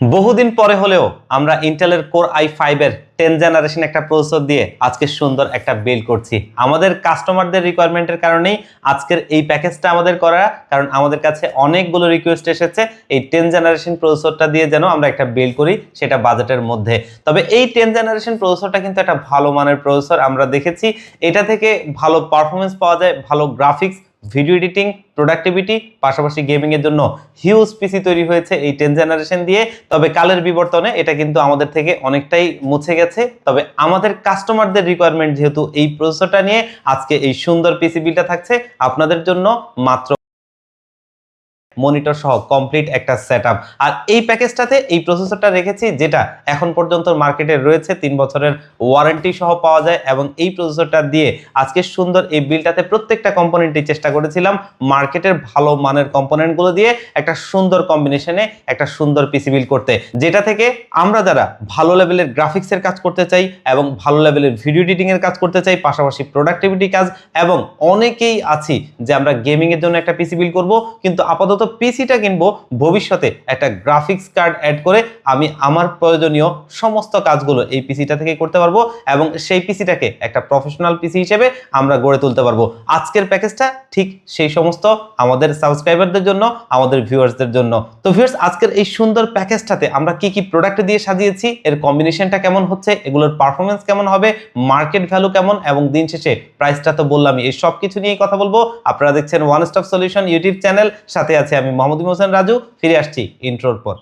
বহুদিন পরে হলেও আমরা ইন্টেলের কোর আই ফাইভের টেন জেনারেশন একটা প্রসেসর দিয়ে আজকে সুন্দর একটা বিল্ড করছি। আমাদের কাস্টমারদের রিকোয়ারমেন্টের কারণেই আজকের এই প্যাকেজটা আমাদের করা, কারণ আমাদের কাছে অনেকগুলো রিকোয়েস্ট এসেছে এই টেন জেনারেশন প্রসেসরটা দিয়ে যেন আমরা একটা বিল্ড করি, সেটা বাজেটের মধ্যে। তবে এই টেন জেনারেশন প্রসেসরটা কিন্তু একটা ভালো মানের প্রসেসর আমরা দেখেছি। এটা থেকে ভালো পারফরমেন্স পাওয়া যায়, ভালো গ্রাফিক্স ভিডিও এডিটিং প্রোডাক্টিভিটি পাশাপাশি গেমিং এর জন্য হিউজ পিসি তৈরি হয়েছে এই টেন জেনারেশন দিয়ে। তবে কালের বিবর্তনে এটা কিন্তু আমাদের থেকে অনেকটাই মুছে গেছে। তবে আমাদের কাস্টমারদের রিকোয়ারমেন্ট যেহেতু এই প্রসেসরটা নিয়ে আজকে এই সুন্দর পিসি বিলটা থাকছে, আপনাদের জন্য মাত্র মনিটর সহ কমপ্লিট একটা সেটআপ আর এই প্যাকেজটাতে এই প্রসেসরটা রেখেছি যেটা এখন পর্যন্ত মার্কেটে রয়েছে, তিন বছরের ওয়ারেন্টি সহ পাওয়া যায় এবং এই প্রসেসরটা দিয়ে আজকে সুন্দর এই বিলটাতে প্রত্যেকটা কম্পোনেন্টই চেষ্টা করেছিলাম। মার্কেটের ভালো মানের কম্পোনেন্টগুলো দিয়ে একটা সুন্দর কম্বিনেশনে একটা সুন্দর পিসি বিল করতে। যেটা থেকে আমরা যারা ভালো লেভেলের গ্রাফিক্সের কাজ করতে চাই এবং ভালো লেভেলের ভিডিও এডিটিং এর কাজ করতে চাই, পাশাপাশি প্রোডাক্টিভিটি কাজ এবং অনেকেই আছি যে আমরা গেমিং এর জন্য একটা পিসি বিল করব, কিন্তু আপাতত পিসিটা কিনবো, ভবিষ্যতে একটা গ্রাফিক্স কার্ড অ্যাড করে আমি আমার প্রয়োজনীয় সমস্ত কাজগুলো এই পিসিটা থেকে করতে পারব এবং সেই পিসিটাকে একটা প্রফেশনাল পিসি হিসেবে আমরা গড়ে তুলতে পারব। আজকের প্যাকেজটা ঠিক সেই সমস্ত আমাদের সাবস্ক্রাইবারদের জন্য, আমাদের ভিউয়ার্সদের জন্য। তো ভিউয়ার্স আজকের এই সুন্দর প্যাকেজটাতে আমরা কি কি প্রোডাক্ট দিয়ে সাজিয়েছি, এর কম্বিনেশনটা কেমন হচ্ছে, এগুলোর পারফরমেন্স কেমন হবে মার্কেট ভ্যালু কেমন এবং দিন শেষে প্রাইসটা তো বললামই, এই সব কিছু নিয়েই কথা বলব। আপনারা দেখছেন one stop solution YouTube channel সাথে আছে আমি মোহাম্মদ হোসেন রাজু ফিরে আসছি ইন্ট্রোর পর।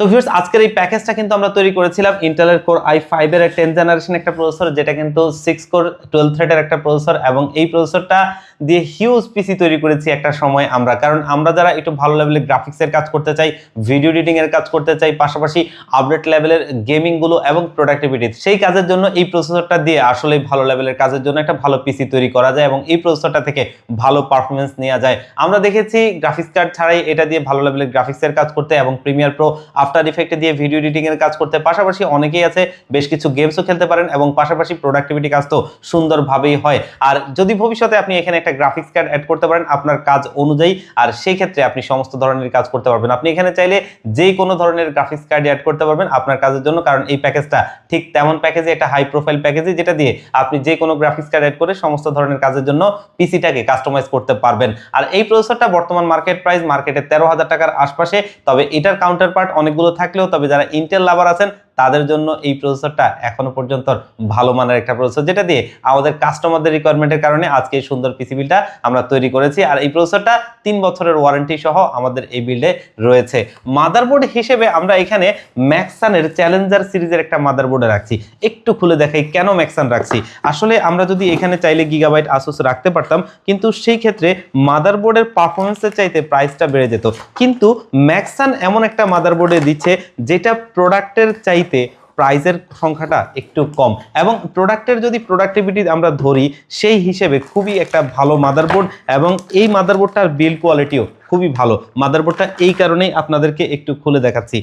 তো ভিউয়ার্স আজকের এই প্যাকেজটা কিন্তু আমরা তৈরি করেছিলাম ইন্টেলের কোর আই ফাইভের টেন জেনারেশন একটা প্রসেসর যেটা কিন্তু সিক্স কোর টুয়েলভ থ্রেডের একটা প্রসেসর এবং এই প্রসেসরটা দিয়ে হিউজ পিসি তৈরি করেছি একটা সময় আমরা। কারণ আমরা যারা একটু ভালো লেভেলের গ্রাফিক্সের কাজ করতে চাই ভিডিও এডিটিং এর কাজ করতে চাই, পাশাপাশি আপডেট লেভেলের গেমিংগুলো এবং প্রোডাক্টিভিটি সেই কাজের জন্য এই প্রসেসরটা দিয়ে আসলে ভালো লেভেলের কাজের জন্য একটা ভালো পিসি তৈরি করা যায় এবং এই প্রসেসরটা থেকে ভালো পারফরমেন্স নেওয়া যায়। আমরা দেখেছি গ্রাফিক্স কার্ড ছাড়াই এটা দিয়ে ভালো লেভেলের গ্রাফিক্সের কাজ করতে এবং প্রিমিয়ার প্রো আফটার ইফেক্টে দিয়ে ভিডিও এডিটিং এর কাজ করতে। পাশাপাশি অনেকেই আছে, বেশ কিছু গেমসও খেলতে পারেন এবং পাশাপাশি প্রোডাক্টিভিটি কাজ তো সুন্দরভাবেই হয়। আর যদি ভবিষ্যতে আপনি এখানে গ্রাফিক্স কার্ড অ্যাড করতে পারেন আপনার কাজ অনুযায়ী। আর সেই ক্ষেত্রে আপনি সমস্ত ধরনের কাজ করতে পারবেন। আপনি এখানে চাইলে যে কোনো ধরনের গ্রাফিক্স কার্ড অ্যাড করতে পারবেন আপনার কাজের জন্য, কারণ এই প্যাকেজটা ঠিক তেমন প্যাকেজে একটা হাই প্রোফাইল প্যাকেজে যেটা দিয়ে আপনি যে কোনো গ্রাফিক্স কার্ড অ্যাড করে সমস্ত ধরনের কাজের জন্য পিসিটাকে কাস্টমাইজ করতে পারবেন। আর এই প্রসেসরটা বর্তমান মার্কেট প্রাইস মার্কেটে তেরো হাজার টাকার আশপাশে, তবে এটার কাউন্টার পার্ট অনেকগুলো থাকলেও, তবে যারা ইন্টেল লাভার আছেন তাদের জন্য এই প্রসেসরটা এখনও পর্যন্ত ভালো মানের একটা প্রসেসর যেটা দিয়ে আমাদের কাস্টমারদের রিকোয়ারমেন্টের কারণে আজকে এই সুন্দর পিসি বিলটা আমরা তৈরি করেছি। আর এই প্রসেসরটা তিন বছরের ওয়ারেন্টি সহ আমাদের এই বিল্ডে রয়েছে। মাদারবোর্ড হিসেবে আমরা এখানে ম্যাক্সানের চ্যালেঞ্জার সিরিজের একটা মাদারবোর্ডে রাখছি। একটু খুলে দেখাই কেন ম্যাক্সান রাখছি। আসলে আমরা যদি এখানে চাইলে গিগাবাইট আসুস রাখতে পারতাম, কিন্তু সেই ক্ষেত্রে মাদারবোর্ডের পারফরমেন্সের চাইতে প্রাইসটা বেড়ে যেত। কিন্তু ম্যাক্সান এমন একটা মাদারবোর্ডে দিচ্ছে, যেটা প্রোডাক্টের চাইতে প্রাইসের সংখ্যাটা একটু কম। এবং প্রোডাক্টের যদি প্রোডাক্টিভিটি আমরা ধরি, সেই হিসেবে খুবই একটা ভালো মাদারবোর্ড এবং এই মাদারবোর্ডটার বিল্ড কোয়ালিটিও খুবই ভালো। মাদারবোর্ডটা এই কারণেই আপনাদেরকে একটু খুলে দেখাচ্ছি।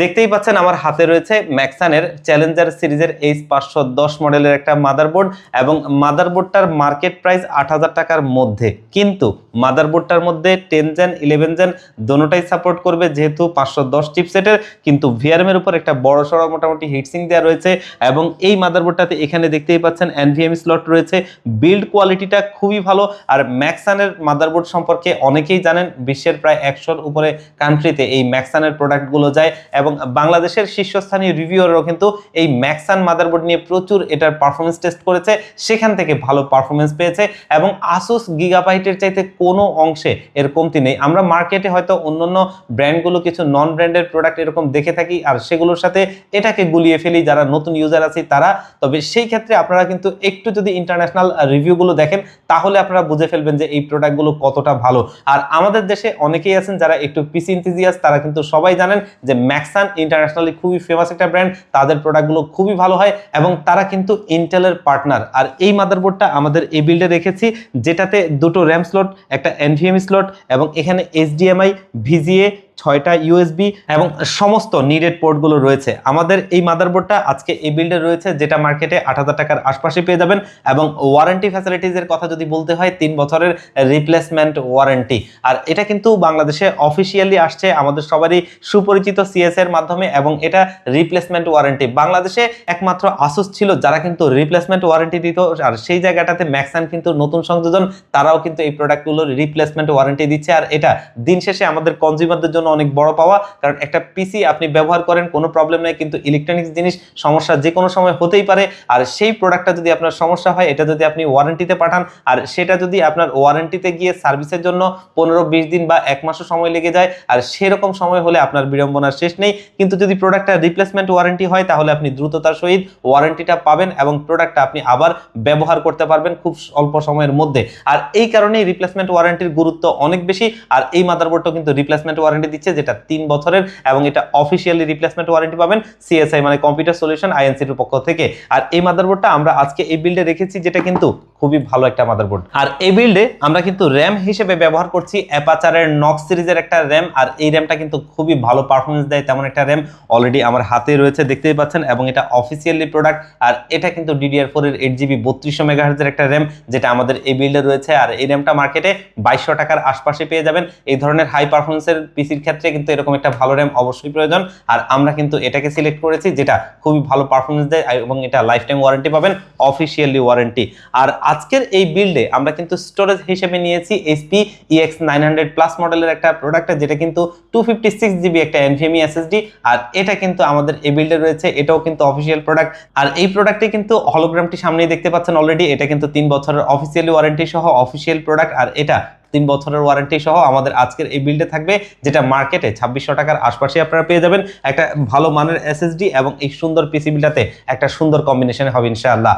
দেখতেই পাচ্ছেন আমার হাতে রয়েছে ম্যাক্সানের চ্যালেঞ্জার সিরিজের এইচ পাঁচশো দশ মডেলের একটা মাদারবোর্ড এবং মাদারবোর্ডটার মার্কেট প্রাইস আট হাজার টাকার মধ্যে। কিন্তু মাদারবোর্ডটার মধ্যে টেন জেন, ইলেভেন জেন দোনোটাই সাপোর্ট করবে যেহেতু পাঁচশো দশ চিপসেটের। কিন্তু ভিআরএমের উপর একটা বড় সড়ো মোটামুটি হিটসিং দেওয়া রয়েছে এবং এই মাদারবোর্ডটাতে এখানে দেখতেই পাচ্ছেন এনভিএম স্লট রয়েছে। বিল্ড কোয়ালিটিটা খুবই ভালো। আর ম্যাক্সানের মাদারবোর্ড সম্পর্কে অনেকেই জানেন বিশ্বের প্রায় একশোর উপরে কান্ট্রিতে এই ম্যাক্সানের প্রোডাক্টগুলো যায় এবং বাংলাদেশের শীর্ষস্থানীয় রিভিউরও কিন্তু এই ম্যাক্সান মাদারবোর্ড নিয়ে প্রচুর এটার পারফরমেন্স টেস্ট করেছে, সেখান থেকে ভালো পারফরমেন্স পেয়েছে এবং আসুস গিগাবাইটের চাইতে কোনো অংশে এর কমতি নেই। আমরা মার্কেটে হয়তো অন্যান্য ব্র্যান্ডগুলো কিছু নন ব্র্যান্ডের প্রোডাক্ট এরকম দেখে থাকি আর সেগুলোর সাথে এটাকে গুলিয়ে ফেলি যারা নতুন ইউজার আছে তারা। তবে সেই ক্ষেত্রে আপনারা কিন্তু একটু যদি ইন্টারন্যাশনাল রিভিউগুলো দেখেন, তাহলে আপনারা বুঝে ফেলবেন যে এই প্রোডাক্টগুলো কতটা ভালো। আর আমাদের দেশে অনেকেই আছেন যারা একটু পিসি ইন্থিজিয়াস তারা কিন্তু সবাই জানেন যে ম্যাক্সান ইন্টারন্যাশনালি খুবই ফেমাস একটা ব্র্যান্ড তাদের প্রোডাক্টগুলো খুবই ভালো হয় এবং তারা কিন্তু ইন্টেলের পার্টনার আর এই মাদারবোর্ডটা আমাদের এই বিল্ডে রেখেছি, যেটাতে দুটো র্যাম স্লট একটা এনভিএম স্লট এবং এখানে এইচডিএমআই ভিজিএ ছয়টা ইউএসবি এবং সমস্ত নিডেড পোর্টগুলো রয়েছে। আমাদের এই মাদারবোর্ডটা আজকে এই বিল্ডে রয়েছে, যেটা মার্কেটে আট হাজার টাকার আশপাশে পেয়ে যাবেন এবং ওয়ারেন্টি ফ্যাসিলিটিজের কথা যদি বলতে হয়, তিন বছরের রিপ্লেসমেন্ট ওয়ারেন্টি আর এটা কিন্তু বাংলাদেশে অফিসিয়ালি আসছে, আমাদের সবারই সুপরিচিত সিএস এর মাধ্যমে এবং এটা রিপ্লেসমেন্ট ওয়ারেন্টি বাংলাদেশে একমাত্র আসুস ছিল, যারা কিন্তু রিপ্লেসমেন্ট ওয়ারেন্টি দিত, আর সেই জায়গাটাতে ম্যাক্সান কিন্তু নতুন সংযোজন, তারাও কিন্তু এই প্রোডাক্টগুলোর রিপ্লেসমেন্ট ওয়ারেন্টি দিচ্ছে। আর এটা দিন শেষে আমাদের কনজিউমারদের জন্য অনেক বড় পাওয়া। কারণ একটা পিসি আপনি ব্যবহার করেন, কোনো প্রবলেম নাই, কিন্তু ইলেকট্রনিক্স জিনিস সমস্যা যে কোনো সময় হতেই পারে। আর সেই প্রোডাক্টটা যদি আপনার সমস্যা হয়, এটা যদি আপনি ওয়ারেন্টিতে পাঠান, আর সেটা যদি আপনার ওয়ারেন্টিতে গিয়ে সার্ভিসের জন্য পনেরো, বিশ দিন বা এক মাসও সময় লেগে যায়, আর সেরকম সময় হলে আপনার বিড়ম্বনার শেষ নেই। কিন্তু যদি প্রোডাক্টটা রিপ্লেসমেন্ট ওয়ারেন্টি হয়, তাহলে আপনি দ্রুততার সহিত ওয়ারেন্টিটা পাবেন এবং প্রোডাক্টটা আপনি আবার ব্যবহার করতে পারবেন খুব অল্প সময়ের মধ্যে। আর এই কারণেই রিপ্লেসমেন্ট ওয়ারেন্টির গুরুত্ব অনেক বেশি, আর এই মাদারবোর্ডটাও কিন্তু রিপ্লেসমেন্ট ওয়ারেন্টি দিচ্ছে, যেটা তিন বছরের এবং এটা অফিসিয়ালি রিপ্লেসমেন্ট ওয়ারেন্টি পাবেন সিএসআই মানে কম্পিউটার সলিউশন আইএনসির পক্ষ থেকে। আর এই মাদারবোর্ডটা আমরা আজকে এই বিল্ডে রেখেছি যেটা কিন্তু খুবই ভালো একটা মাদারবোর্ড আর এই বিল্ডে আমরা কিন্তু র্যাম হিসেবে ব্যবহার করছি অ্যাপাচারের নক্স সিরিজের একটা র্যাম আর এই র্যামটা কিন্তু খুবই ভালো পারফরমেন্স দেয়, তেমন একটা র্যাম অলরেডি আমার হাতে রয়েছে, দেখতেই পাচ্ছেন, এবং এটা অফিসিয়ালি প্রোডাক্ট আর এটা কিন্তু ডিডিআর ফোর এর এইট জিবি বত্রিশশো মেগাহার্জের একটা র্যাম যেটা আমাদের এই বিল্ডে রয়েছে। আর এই র্যামটা মার্কেটে বাইশশো টাকার আশপাশে পেয়ে যাবেন। এই ধরনের হাই পারফরমেন্সের পিসির ক্ষেত্রে কিন্তু এরকম একটা ভালো র্যাম অবশ্যই প্রয়োজন। আর আমরা কিন্তু এটাকে সিলেক্ট করেছি যেটা খুবই ভালো পারফরমেন্স দেয় এবং এটা লাইফ টাইম ওয়ারেন্টি পাবেন অফিসিয়ালি ওয়ারেন্টি আর আজকের এই বিল্ডে আমরা কিন্তু স্টোরেজ হিসেবে নিয়েছি HP EX nine hundred plus মডেলের একটা প্রোডাক্ট যেটা কিন্তু টু ফিফটি সিক্স জিবি একটা এনভিএমই এসএসডি আর এটা কিন্তু আমাদের এই বিল্ডে রয়েছে, এটাও কিন্তু অফিসিয়াল প্রোডাক্ট আর এই প্রোডাক্টে কিন্তু হলোগ্রামটি সামনেই দেখতে পাচ্ছেন অলরেডি এটা কিন্তু তিন বছরের অফিসিয়ালি ওয়ারেন্টি সহ অফিসিয়াল প্রোডাক্ট আর এটা তিন বছরের ওয়ারেন্টি সহ আমাদের আজকের এই বিলটা থাকবে, যেটা মার্কেটে ছাব্বিশশো টাকার আশপাশে আপনারা পেয়ে যাবেন। একটা ভালো মানের এসএসডি এবং এই সুন্দর পিসি বিলটাতে একটা সুন্দর কম্বিনেশন হবে ইনশাআল্লাহ।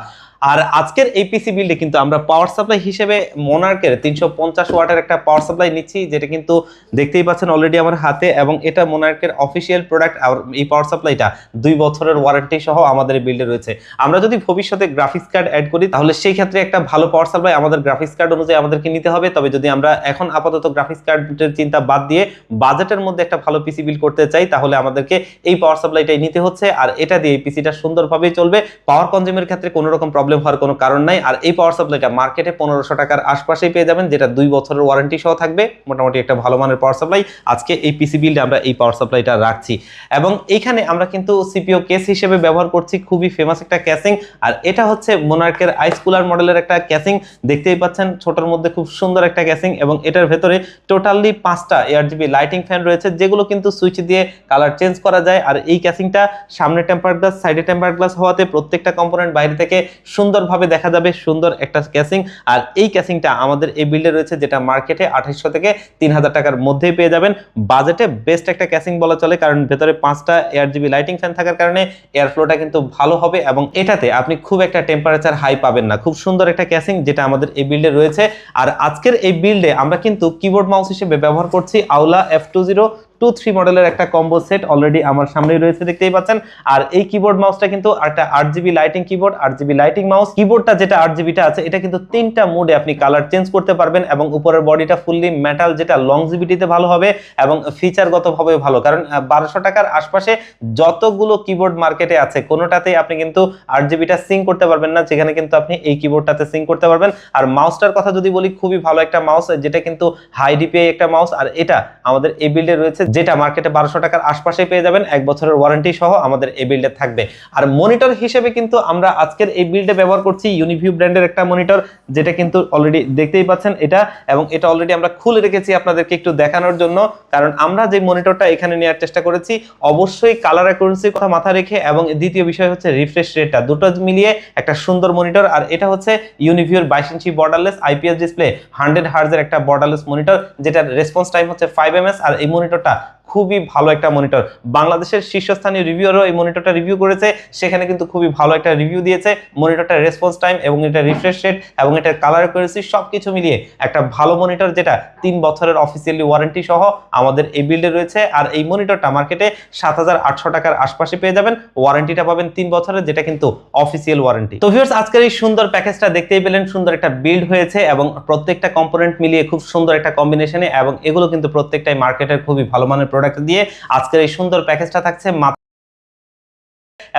আর আজকের এই পিসি বিল্ডে কিন্তু আমরা পাওয়ার সাপ্লাই হিসেবে মোনার্কের তিনশো পঞ্চাশ ওয়াটের একটা পাওয়ার সাপ্লাই নিচ্ছি, যেটা কিন্তু দেখতেই পাচ্ছেন অলরেডি আমার হাতে এবং এটা মোনার্কের অফিসিয়াল প্রোডাক্ট আর এই পাওয়ার সাপ্লাইটা দুই বছরের ওয়ারেন্টি সহ আমাদের বিল্ডে রয়েছে। আমরা যদি ভবিষ্যতে গ্রাফিক্স কার্ড অ্যাড করি, তাহলে সেই ক্ষেত্রে একটা ভালো পাওয়ার সাপ্লাই আমাদের গ্রাফিক্স কার্ড অনুযায়ী আমাদেরকে নিতে হবে। তবে যদি আমরা এখন আপাতত গ্রাফিক্স কার্ডের চিন্তা বাদ দিয়ে বাজেটের মধ্যে একটা ভালো পিসি বিল্ড করতে চাই, তাহলে আমাদেরকে এই পাওয়ার সাপ্লাইটাই নিতে হচ্ছে। আর এটা দিয়ে এই পিসিটা সুন্দরভাবেই চলবে। পাওয়ার কনজিউমের ক্ষেত্রে কোনো রকম প্রবলেম হওয়ার কোনো কারণ নাই। আর এই পাওয়ার সাপ্লাইটা মার্কেটে পনেরোশো টাকার আশপাশেই পেয়ে যাবেন, যেটা দুই বছরের ওয়ারেন্টি সহ থাকবে। মোটামুটি একটা ভালো মানের পাওয়ার সাপ্লাই আজকে এই পিসি বিল্ডে আমরা এই পাওয়ার সাপ্লাইটা রাখছি। এবং এইখানে আমরা কিন্তু সিপিও কেস হিসেবে ব্যবহার করছি, খুবই ফেমাস একটা ক্যাসিং আর এটা হচ্ছে মোনার্কের আইস কুলার মডেলের একটা ক্যাসিং দেখতেই পাচ্ছেন, ছোটর মধ্যে খুব সুন্দর একটা ক্যাসিং এবং এটার ভেতরে টোটালি পাঁচটা এয়ার জিবি লাইটিং ফ্যান রয়েছে, যেগুলো কিন্তু সুইচ দিয়ে কালার চেঞ্জ করা যায়। আর এই ক্যাসিংটা সামনে টেম্পার গ্লাস সাইডে টেম্পার গ্লাস হওয়াতে প্রত্যেকটা কম্পোনেন্ট বাইরে থেকে সুন্দরভাবে দেখা যাবে সুন্দর একটা ক্যাসিং আর এই ক্যাসিংটা আমাদের এই বিল্ডে রয়েছে, যেটা মার্কেটে আঠাইশশো থেকে তিন হাজার টাকার মধ্যেই পেয়ে যাবেন। বাজেটে বেস্ট একটা ক্যাসিং বলা চলে, কারণ ভেতরে পাঁচটা এয়ার জিবি লাইটিং ফ্যান থাকার কারণে এয়ার ফ্লোটা কিন্তু ভালো হবে এবং এটাতে আপনি খুব একটা টেম্পারেচার হাই পাবেন না। খুব সুন্দর একটা ক্যাসিং যেটা আমাদের এই বিল্ডে রয়েছে। আর আজকের এই বিল্ডে আমরা কিন্তু কিবোর্ড মাউস হিসেবে ব্যবহার করছি Aula F two zero two three মডেলের একটা কম্বো সেট অলরেডি আমার সামনেই রয়েছে, দেখতেই পাচ্ছেন। আর এই কিবোর্ড মাউসটা কিন্তু একটা আট জিবি লাইটিং কিবোর্ড আট জিবি লাইটিং মাউস কিবোর্ডটা যেটা আট জিবিটা আছে, এটা কিন্তু তিনটা মোডে আপনি কালার চেঞ্জ করতে পারবেন এবং উপরের বডিটা ফুললি মেটাল যেটা লং লংজিবিটিতে ভালো হবে এবং ফিচারগতভাবে ভালো। কারণ বারোশো টাকার আশপাশে যতগুলো কিবোর্ড মার্কেটে আছে, কোনোটাতেই আপনি কিন্তু আট জিবিটা সিং করতে পারবেন না, যেখানে কিন্তু আপনি এই কিবোর্ডটাতে সিং করতে পারবেন। আর মাউসটার কথা যদি বলি, খুবই ভালো একটা মাউস যেটা কিন্তু হাই ডিপিআই একটা মাউস আর এটা আমাদের এই বিল্ডে রয়েছে। যেটা মার্কেটে বারোশো টাকার আশপাশে পেয়ে যাবেন, এক বছরের ওয়ারেন্টি সহ আমাদের এই বিল্ডে থাকবে। আর মনিটর হিসেবে কিন্তু আমরা আজকের এই বিল্ডে ব্যবহার করছি ইউনিভিউ ব্র্যান্ডের একটা মনিটর যেটা কিন্তু অলরেডি দেখতেই পাচ্ছেন এটা, এবং এটা অলরেডি আমরা খুলে রেখেছি আপনাদেরকে একটু দেখানোর জন্য, কারণ আমরা যে মনিটরটা এখানে নেওয়ার চেষ্টা করেছি, অবশ্যই কালার অ্যাকুরেন্সির কথা মাথায় রেখে, এবং দ্বিতীয় বিষয় হচ্ছে রিফ্রেশ রেটটা দুটো মিলিয়ে একটা সুন্দর মনিটর আর এটা হচ্ছে ইউনিভিউর বাইশ ইঞ্চি বর্ডারলেস আইপিএস ডিসপ্লে হান্ড্রেড হার্জের একটা বর্ডারলেস মনিটর যেটার রেসপন্স টাইম হচ্ছে ফাইভ এমএস আর এই মনিটরটা খুবই ভালো একটা মনিটর বাংলাদেশের শীর্ষস্থানীয় রিভিউরও এই মনিটরটা রিভিউ করেছে, সেখানে কিন্তু খুবই ভালো একটা রিভিউ দিয়েছে। মনিটরটার রেসপন্স টাইম এবং এটা রিফ্রেশ রেট এবং এটার কালার করেছি সব কিছু মিলিয়ে একটা ভালো মনিটর যেটা তিন বছরের অফিসিয়ালি ওয়ারেন্টি সহ আমাদের এই বিল্ডে রয়েছে। আর এই মনিটরটা মার্কেটে সাত হাজার আটশো টাকার আশপাশে পেয়ে যাবেন। ওয়ারেন্টিটা পাবেন তিন বছরের, যেটা কিন্তু অফিসিয়াল ওয়ারেন্টি তো ভিউয়ার্স আজকের এই সুন্দর প্যাকেজটা দেখতেই পেলেন, সুন্দর একটা বিল্ড হয়েছে এবং প্রত্যেকটা কম্পোনেন্ট মিলিয়ে খুব সুন্দর একটা কম্বিনেশনে এবং এগুলো কিন্তু প্রত্যেকটাই মার্কেটের খুবই ভালো মানের প্রোডাক্ট দিয়ে আজকের এই সুন্দর প্যাকেজটা থাকছে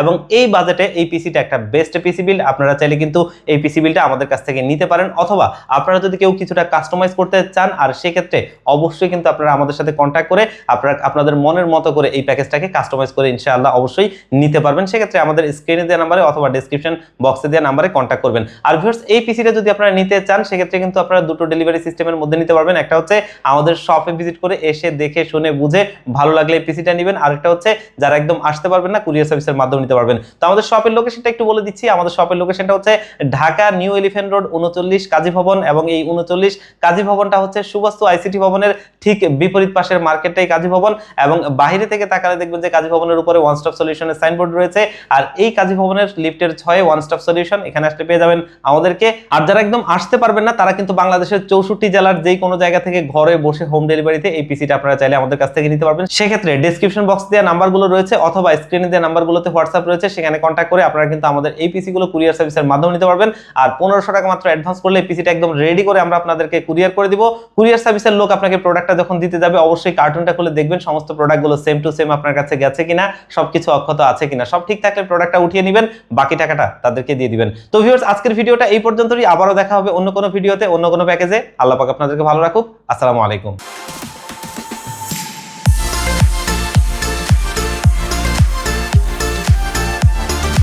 এবং এই বাজেটে এই পিসিটা একটা বেস্ট পিসি বিল্ড আপনারা চাইলে কিন্তু এই পিসি বিলটা আমাদের কাছ থেকে নিতে পারেন, অথবা আপনারা যদি কেউ কিছুটা কাস্টমাইজ করতে চান, আর সেক্ষেত্রে অবশ্যই কিন্তু আপনারা আমাদের সাথে কন্ট্যাক্ট করে আপনারা, আপনাদের মনের মতো করে এই প্যাকেজটাকে কাস্টমাইজ করে ইনশাআল্লাহ অবশ্যই নিতে পারবেন। সেক্ষেত্রে আমাদের স্ক্রিনে দেওয়া নাম্বারে অথবা ডেসক্রিপশন বক্সে দেওয়া নাম্বারে কন্ট্যাক্ট করবেন। আর ভিউয়ার্স এই পিসিটা যদি আপনারা নিতে চান, সেক্ষেত্রে কিন্তু আপনারা দুটো ডেলিভারি সিস্টেমের মধ্যে নিতে পারবেন। একটা হচ্ছে আমাদের শপে ভিজিট করে এসে দেখে, শুনে, বুঝে ভালো লাগলে এই পিসিটা নেবেন। আরেকটা হচ্ছে যারা একদম আসতে পারবেন না কুরিয়ার সার্ভিসের মাধ্যমে নিতে পারবেন। তো আমাদের শপের লোকেশনটা একটু বলে দিচ্ছি। আমাদের শপের লোকেশনটা হচ্ছে ঢাকা নিউ এলিফেন্ট রোড উনচল্লিশ কাজী ভবন এবং এই উনচল্লিশ কাজী ভবনটা হচ্ছে সুবাস্তু আইসিটি ভবনের ঠিক বিপরীত পাশের মার্কেটটাই কাজী ভবন এবং বাইরে থেকে তাকালে দেখবেন যে কাজী ভবনের উপরে ওয়ান স্টপ সলিউশনের সাইনবোর্ড রয়েছে। আর এই কাজী ভবনের লিফটের ছয়ে ওয়ান স্টপ সলিউশন এখানে আসলে পেয়ে যাবেন আমাদেরকে। আর যারা একদম আসতে পারবেন না, তারা কিন্তু বাংলাদেশের চৌষট্টি জেলার যেই কোনো জায়গা থেকে ঘরে বসে হোম ডেলিভারিতে এই পিসিটা আপনারা চাইলে আমাদের কাছ থেকে নিতে পারবেন। সেক্ষেত্রে ডেসক্রিপশন বক্স দেওয়া নাম্বারগুলো রয়েছে অথবা স্ক্রিনে দেওয়া নাম্বারগুলোতে হোয়াটসঅ্যাপ রয়েছে, সেখানে কন্ট্যাক্ট করে আপনারা কিন্তু আমাদের এই পিসি গুলো কুরিয়ার সার্ভিসের মাধ্যমে নিতে পারবেন। আর পনেরোশো টাকা মাত্র অ্যাডভান্স করলে এই পিসিটা একদম রেডি করে আমরা আপনাদেরকে কুরিয়ার করে দিব। কুরিয়ার সার্ভিসের লোক আপনাকে প্রোডাক্টটা যখন দিতে যাবে, অবশ্যই কার্টুনটা খুলে দেখবেন, সমস্ত প্রোডাক্টগুলো সেম টু সেম আপনার কাছে গেছে কিনা, সবকিছু অক্ষত আছে কিনা। সব ঠিক থাকলে প্রোডাক্টটা উঠিয়ে নেবেন, বাকি টাকাটা তাদেরকে দিয়ে দিবেন। তো ভিউয়ার্স আজকের ভিডিওটা এই পর্যন্তই। আবারও দেখা হবে অন্য কোনো ভিডিওতে অন্য কোনো প্যাকেজে আল্লাহ পাক আপনাদেরকে ভালো রাখুক। আসসালামু আলাইকুম।